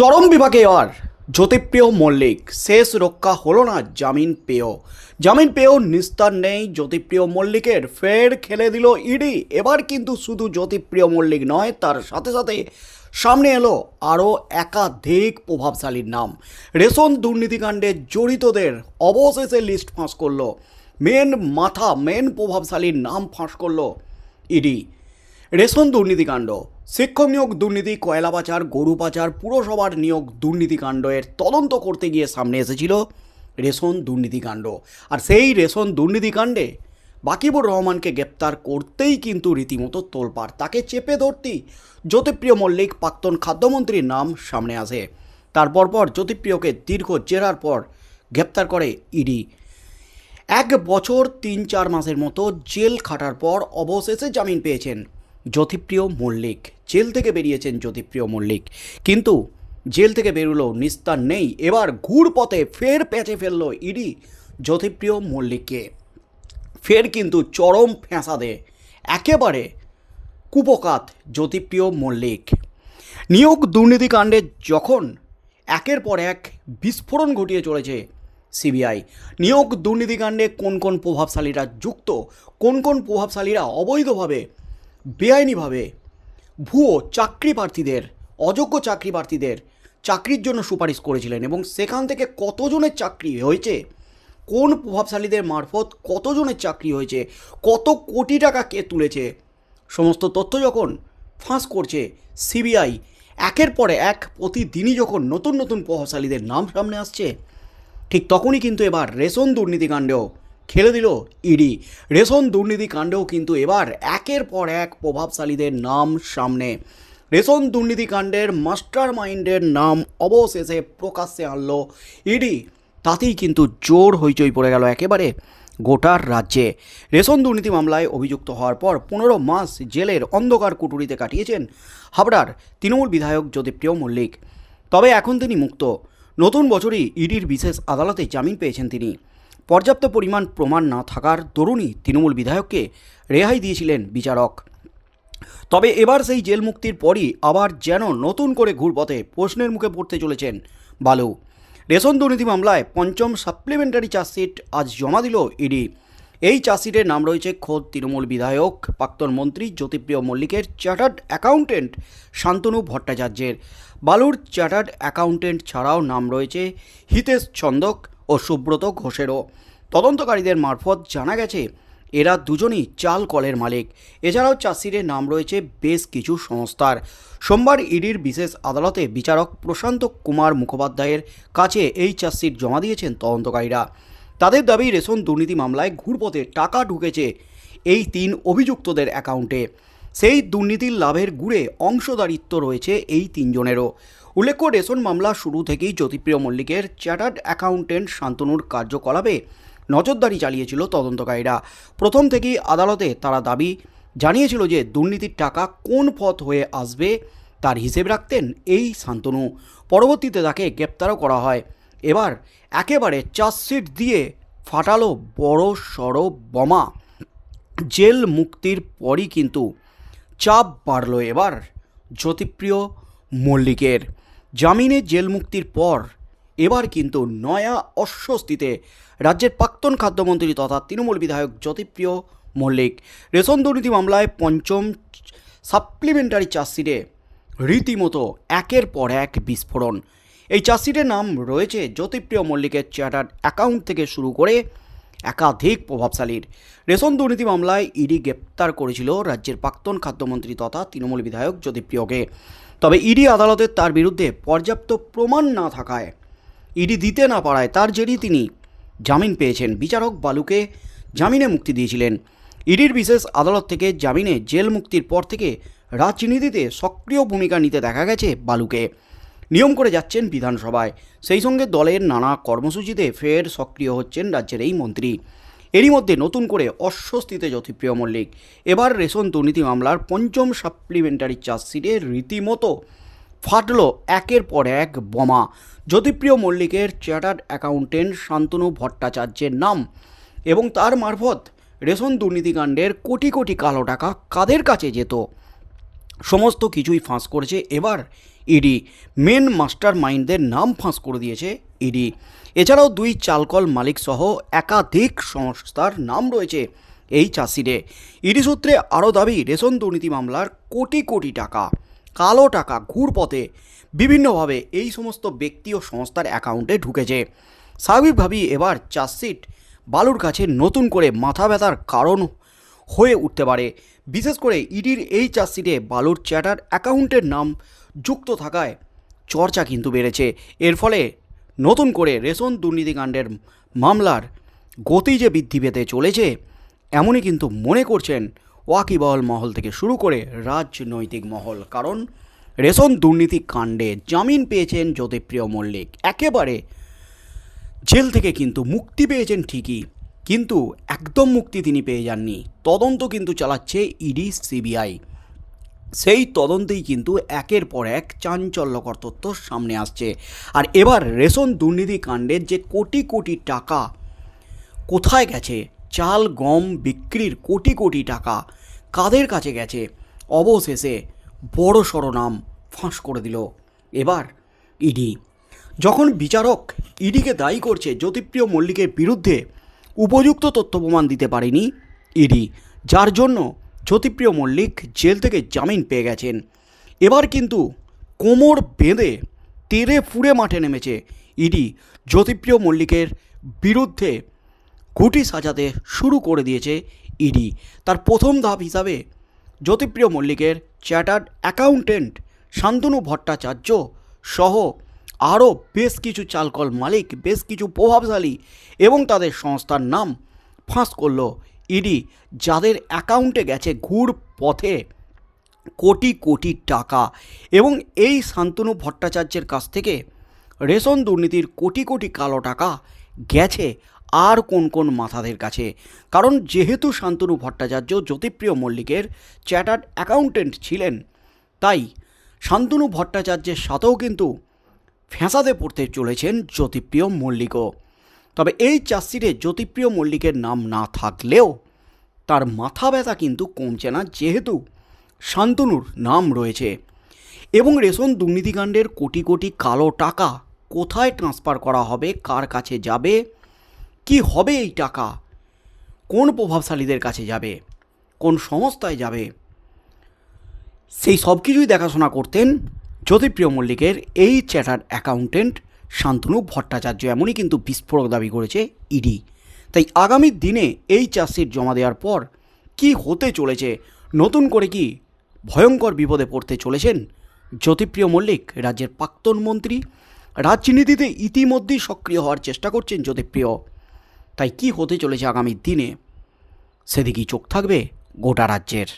চরম বিভাগে আর জ্যোতিপ্রিয় মল্লিক। শেষ রক্ষা হলো না জামিন পেয়েও। জামিন পেয়েও নিস্তার নেই জ্যোতিপ্রিয় মল্লিকের। ফের খেলে দিল ইডি। এবার কিন্তু শুধু জ্যোতিপ্রিয় মল্লিক নয়, তার সাথে সাথে সামনে এলো আরও একাধিক প্রভাবশালীর নাম। রেশন দুর্নীতিকাণ্ডে জড়িতদের অবশেষে লিস্ট ফাঁস করল। মেন মাথা, মেন প্রভাবশালীর নাম ফাঁস করল ইডি। রেশন দুর্নীতিকাণ্ড। শিক্ষক নিয়োগ দুর্নীতি, কয়লা পাচার, গরু পাচার, পুরসভার নিয়োগ দুর্নীতিকাণ্ডের তদন্ত করতে গিয়ে সামনে এসেছিল রেশন দুর্নীতিকাণ্ড আর সেই রেশন দুর্নীতিকাণ্ডে বাকিবুর রহমানকে গ্রেপ্তার করতেই কিন্তু রীতিমতো তোলপাড়। তাকে চেপে ধরতেই জ্যোতিপ্রিয় মল্লিক, প্রাক্তন খাদ্যমন্ত্রীর নাম সামনে আসে। তারপর পর জ্যোতিপ্রিয়কে দীর্ঘ জেরার পর গ্রেপ্তার করে ইডি। এক বছর তিন চার মাসের মতো জেল খাটার পর অবশেষে জামিন পেয়েছেন জ্যোতিপ্রিয় মল্লিক। জেল থেকে বেরিয়েছেন জ্যোতিপ্রিয় মল্লিক। কিন্তু জেল থেকে বেরোলো নিস্তার নেই। এবার ঘুর পথে ফের প্যাচে ফেলল ইডি জ্যোতিপ্রিয় মল্লিককে। ফের কিন্তু চরম ফ্যাঁসাদে। একেবারে কুপকাত জ্যোতিপ্রিয় মল্লিক। নিয়োগ দুর্নীতিকাণ্ডে যখন একের পর এক বিস্ফোরণ ঘটিয়ে চলেছে সিবিআই, নিয়োগ দুর্নীতিকাণ্ডে কোন কোন প্রভাবশালীরা যুক্ত, কোন কোন প্রভাবশালীরা অবৈধভাবে বেআইনিভাবে ভুয়ো চাকরি প্রার্থীদের অযোগ্য চাকরি প্রার্থীদের চাকরির জন্য সুপারিশ করেছিলেন এবং সেখান থেকে কতজনের চাকরি হয়েছে, কোন প্রভাবশালীদের মারফত কতজনের চাকরি হয়েছে, কত কোটি টাকা কে তুলেছে, সমস্ত তথ্য যখন ফাঁস করছে সিবিআই, একের পরে এক প্রতিদিনই যখন নতুন নতুন প্রভাবশালীদের নাম সামনে আসছে, ঠিক তখনই কিন্তু এবার রেশন দুর্নীতিকাণ্ডেও খেলে দিল ইডি। রেশন দুর্নীতিকাণ্ডেও কিন্তু এবার একের পর এক প্রভাবশালীদের নাম সামনে। রেশন দুর্নীতিকাণ্ডের মাস্টার মাইন্ডের নাম অবশেষে প্রকাশ্যে আনলো ইডি। তাতেই কিন্তু জোর হইচই পড়ে গেল একেবারে গোটার রাজ্যে। রেশন দুর্নীতি মামলায় অভিযুক্ত হওয়ার পর পনেরো মাস জেলের অন্ধকার কুটুরিতে কাটিয়েছেন হাবড়ার তৃণমূল বিধায়ক জ্যোতিপ্রিয় মল্লিক। তবে এখন তিনি মুক্ত। নতুন বছরই ইডির বিশেষ আদালতে জামিন পেয়েছেন তিনি। পর্যাপ্ত পরিমাণ প্রমাণ না থাকার দরুনই তৃণমূল বিধায়ককে রেহাই দিয়েছিলেন বিচারক। তবে এবার সেই জেল মুক্তির পরই আবার যেন নতুন করে ঘুরপথে প্রশ্নের মুখে পড়তে চলেছেন বালু। রেশন দুর্নীতি মামলায় পঞ্চম সাপ্লিমেন্টারি চার্জশিট আজ জমা দিল ইডি। এই চার্জশিটের নাম রয়েছে খোদ তৃণমূল বিধায়ক, প্রাক্তন মন্ত্রী জ্যোতিপ্রিয় মল্লিকের চার্টার্ড অ্যাকাউন্টেন্ট শান্তনু ভট্টাচার্যের। বালুর চার্টার্ড অ্যাকাউন্টেন্ট ছাড়াও নাম রয়েছে হিতেশ ছন্দক ও সুব্রত ঘোষেরও। তদন্তকারীদের মারফত জানা গেছে, এরা দুজনই চাল কলের মালিক। এছাড়াও চাষিদের নাম রয়েছে বেশ কিছু সংস্থার। সোমবার ইডির বিশেষ আদালতে বিচারক প্রশান্ত কুমার মুখোপাধ্যায়ের কাছে এই চাষির জমা দিয়েছেন তদন্তকারীরা। তাদের দাবি, রেশন দুর্নীতি মামলায় ঘুরপথে টাকা ঢুকেছে এই তিন অভিযুক্তদের অ্যাকাউন্টে। সেই দুর্নীতির লাভের গুড়ে অংশদারিত্ব রয়েছে এই তিনজনেরও। উল্লেখ্য, রেশন মামলা শুরু থেকেই জ্যোতিপ্রিয় মল্লিকের চার্টার্ড অ্যাকাউন্টেন্ট শান্তনুর কার্যকলাপে নজরদারি চালিয়েছিল তদন্তকারীরা। প্রথম থেকেই আদালতে তারা দাবি জানিয়েছিল যে দুর্নীতির টাকা কোন পথ হয়ে আসবে তার হিসেব রাখতেন এই শান্তনু। পরবর্তীতে তাকে গ্রেপ্তারও করা হয়। এবার একেবারে চার্জশিট দিয়ে ফাটালো বড় সড়ো বোমা। জেল মুক্তির পরই কিন্তু চাপ বাড়ল এবার জ্যোতিপ্রিয় মল্লিকের। জামিনে জেল মুক্তির পর এবার কিন্তু নয়া অস্বস্তিতে রাজ্যের প্রাক্তন খাদ্যমন্ত্রী তথা তৃণমূল বিধায়ক জ্যোতিপ্রিয় মল্লিক। রেশন দুর্নীতি মামলায় পঞ্চম সাপ্লিমেন্টারি চার্জশিটে রীতিমতো একের পর এক বিস্ফোরণ। এই চার্জশিটের নাম রয়েছে জ্যোতিপ্রিয় মল্লিকের চার্টার্ড অ্যাকাউন্ট থেকে শুরু করে একাধিক প্রভাবশালীর। রেশন দুর্নীতি মামলায় ইডি গ্রেপ্তার করেছিল রাজ্যের প্রাক্তন খাদ্যমন্ত্রী তথা তৃণমূল বিধায়ক জ্যোতিপ্রিয়কে তবে ইডি আদালতে তার বিরুদ্ধে পর্যাপ্ত প্রমাণ না থাকায় ইডি দিতে না পারায় তার জেরেই তিনি জামিন পেয়েছেন। বিচারক বালুকে জামিনে মুক্তি দিয়েছিলেন। ইডির বিশেষ আদালত থেকে জামিনে জেল মুক্তির পর থেকে রাজনীতিতে সক্রিয় ভূমিকা নিতে দেখা গেছে বালুকে। নিয়ম করে যাচ্ছেন বিধানসভায়। সেই সঙ্গে দলের নানা কর্মসূচিতে ফের সক্রিয় হচ্ছেন রাজ্যের এই মন্ত্রী। এরই মধ্যে নতুন করে অস্বস্তিতে জ্যোতিপ্রিয় মল্লিক। এবার রেশন দুর্নীতি মামলার পঞ্চম সাপ্লিমেন্টারি চার্জশিটে রীতিমতো ফাটলো একের পর এক বোমা। জ্যোতিপ্রিয় মল্লিকের চার্টার্ড অ্যাকাউন্টেন্ট শান্তনু ভট্টাচার্যের নাম এবং তার মারফত রেশন দুর্নীতিকাণ্ডের কোটি কোটি কালো টাকা কাদের কাছে যেত? সমস্ত কিছুই ফাঁস করেছে এবার ইডি। মেন মাস্টার মাইন্ডদের নাম ফাঁস করে দিয়েছে ইডি। এছাড়াও দুই চালকল মালিক সহ একাধিক সংস্থার নাম রয়েছে এই চাষিরে ইডি সূত্রে আরও দাবি, রেশন দুর্নীতি মামলার কোটি কোটি টাকা, কালো টাকা ঘুরপথে। বিভিন্নভাবে এই সমস্ত ব্যক্তি ও সংস্থার অ্যাকাউন্টে ঢুকেছে। স্বাভাবিকভাবেই এবার চার্জশিট বালুর কাছে নতুন করে মাথা ব্যথার কারণ হয়ে উঠতে পারে। বিশেষ করে ইডির এই চার্জশিটে বালুর চ্যাটার অ্যাকাউন্টের নাম যুক্ত থাকায় চর্চা কিন্তু বেড়েছে। এর ফলে নতুন করে রেশন দুর্নীতিকাণ্ডের মামলার গতি যে বৃদ্ধি পেতে চলেছে, এমনই কিন্তু মনে করছেন ওয়াকিবহল মহল থেকে শুরু করে রাজনৈতিক মহল। কারণ রেশন দুর্নীতি কাণ্ডে জামিন পেয়েছেন জ্যোতিপ্রিয় মল্লিক। একেবারে জেল থেকে কিন্তু মুক্তি পেয়েছেন ঠিকই, কিন্তু একদম মুক্তি তিনি পেয়ে যাননি। তদন্ত কিন্তু চালাচ্ছে ইডি, সিবিআই। সেই তদন্তেই কিন্তু একের পর এক চাঞ্চল্যকর তথ্য সামনে আসছে। আর এবার রেশন দুর্নীতি কাণ্ডের যে কোটি কোটি টাকা, কোথায় গেছে? চাল, গম বিক্রির কোটি কোটি টাকা কাদের কাছে গেছে? অবশেষে বড় সড় নাম ফাঁস করে দিল। এবার ইডি। যখন বিচারক ইডিকে দায়ী করছে, জ্যোতিপ্রিয় মল্লিকের বিরুদ্ধে উপযুক্ত তথ্য প্রমাণ দিতে পারেনি ইডি, যার জন্য জ্যোতিপ্রিয় মল্লিক জেল থেকে জামিন পেয়ে গেছেন। এবার কিন্তু কোমর বেঁধে তেরে ফুড়ে মাঠে নেমেছে ইডি। জ্যোতিপ্রিয় মল্লিকের বিরুদ্ধে খুঁটি সাজাতে শুরু করে দিয়েছে ইডি। তার প্রথম ধাপ হিসাবে জ্যোতিপ্রিয় মল্লিকের চ্যাটার্ড অ্যাকাউন্টেন্ট শান্তনু ভট্টাচার্য সহ আরও বেশ কিছু চালকল মালিক, বেশ কিছু প্রভাবশালী এবং তাদের সংস্থার নাম ফাঁস করল। ইডি, যাদের অ্যাকাউন্টে গেছে ঘুর পথে কোটি কোটি টাকা এবং এই শান্তনু ভট্টাচার্যের কাছ থেকে রেশন দুর্নীতির কোটি কোটি কালো টাকা গেছে আর কোন কোন মাথাদের কাছে। কারণ যেহেতু শান্তনু ভট্টাচার্য জ্যোতিপ্রিয় মল্লিকের চ্যাটার্ড অ্যাকাউন্টেন্ট ছিলেন, তাই শান্তনু ভট্টাচার্যের সাথেও কিন্তু ফ্যাঁসাতে পড়তে চলেছেন জ্যোতিপ্রিয় মল্লিকও। তবে এই চাষিরে জ্যোতিপ্রিয় মল্লিকের নাম না থাকলেও তার মাথা ব্যথা কিন্তু কমছে না যেহেতু শান্তনুর নাম রয়েছে এবং রেশন দুর্নীতিকাণ্ডের কোটি কোটি কালো টাকা কোথায় ট্রান্সফার করা হবে, কার কাছে যাবে, কি হবে এই টাকা, কোন প্রভাবশালীদের কাছে যাবে, কোন সংস্থায় যাবে, সেই সব কিছুই দেখাশোনা করতেন জ্যোতিপ্রিয় মল্লিকের এই চ্যাটার অ্যাকাউন্টেন্ট শান্তনু ভট্টাচার্য এমনই কিন্তু বিস্ফোরক দাবি করেছে ইডি। তাই আগামী দিনে এই চার্জশিট জমা দেওয়ার পর কি হতে চলেছে, নতুন করে কি ভয়ঙ্কর বিপদে পড়তে চলেছেন জ্যোতিপ্রিয় মল্লিক, রাজ্যের প্রাক্তন মন্ত্রী, রাজনীতিতে ইতিমধ্যেই সক্রিয় হওয়ার চেষ্টা করছেন জ্যোতিপ্রিয়। তাই কি হতে চলেছে আগামী দিনে, সেদিকেই চোখ থাকবে গোটা রাজ্যের।